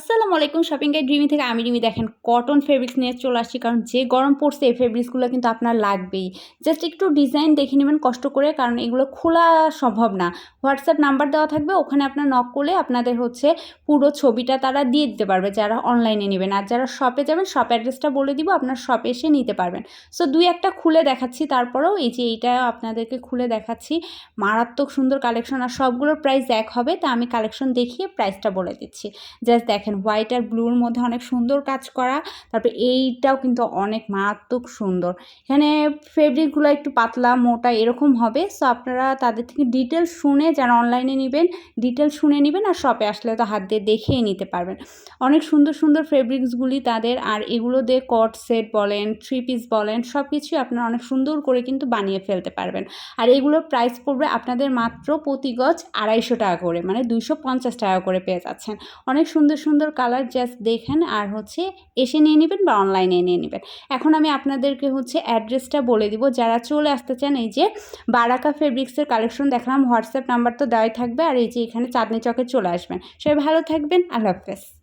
আসসালামু আলাইকুম shopping guide Rimi থেকে আমি রিমি দেখেন কটন ফেব্রিক্স নিয়ে চলে আসছি, কারণ যে গরম পড়ছে, এই ফেব্রিক্সগুলো কিন্তু আপনার লাগবেই। জাস্ট একটু ডিজাইন দেখে নেবেন কষ্ট করে, কারণ এগুলো খোলা সম্ভব না। হোয়াটসঅ্যাপ নাম্বার দেওয়া থাকবে, ওখানে আপনার নক করলে আপনাদের হচ্ছে পুরো ছবিটা তারা দিয়ে দিতে পারবে, যারা অনলাইনে নেবেন। আর যারা শপে যাবেন শপ অ্যাড্রেসটা বলে দিব, আপনার শপে এসে নিতে পারবেন। সো দুই একটা খুলে দেখাচ্ছি, তারপরেও এই যে এইটা আপনাদেরকে খুলে দেখাচ্ছি। মারাত্মক সুন্দর কালেকশন আর সবগুলোর প্রাইস এক হবে, তা আমি কালেকশন দেখিয়ে প্রাইসটা বলে দিচ্ছি। জাস্ট দেখেন। হোয়াইট আর ব্লুর মধ্যে অনেক সুন্দর কাজ করা। তারপরে এইটাও কিন্তু অনেক মারাত্মক সুন্দর। এখানে ফেব্রিকগুলো একটু পাতলা, মোটা এরকম হবে। সো আপনারা তাদের থেকে ডিটেলস শুনে যারা অনলাইনে নেবেন ডিটেলস শুনে নেবেন আর শপে আসলে তো হাত দিয়ে দেখেই নিতে পারবেন। অনেক সুন্দর সুন্দর ফেব্রিক্সগুলি তাদের। আর এগুলো দিয়ে কট সেট বলেন থ্রি পিস বলেন সব কিছুই আপনারা অনেক সুন্দর করে কিন্তু বানিয়ে ফেলতে পারবেন। আর এগুলোর প্রাইস পড়বে আপনাদের মাত্র প্রতি গজ আড়াইশো টাকা করে মানে দুইশো পঞ্চাশ টাকা করে পেয়ে যাচ্ছেন। অনেক সুন্দর সুন্দর সুন্দর কালার জাস্ট দেখেন আর হচ্ছে এসে নিয়ে নেবেন বা অনলাইনে নিয়ে নেবেন। এখন আমি আপনাদেরকে হচ্ছে অ্যাড্রেসটা বলে দিব। যারা চলে আসতে চান, এই যে বারাকা ফেব্রিক্সের কালেকশন দেখলাম হোয়াটসঅ্যাপ নাম্বার তো দেওয়াই থাকবে। আর এই যে এখানে চাঁদনি চকে চলে আসবেন। সবাই ভালো থাকবেন। আল্লাহ হাফেজ।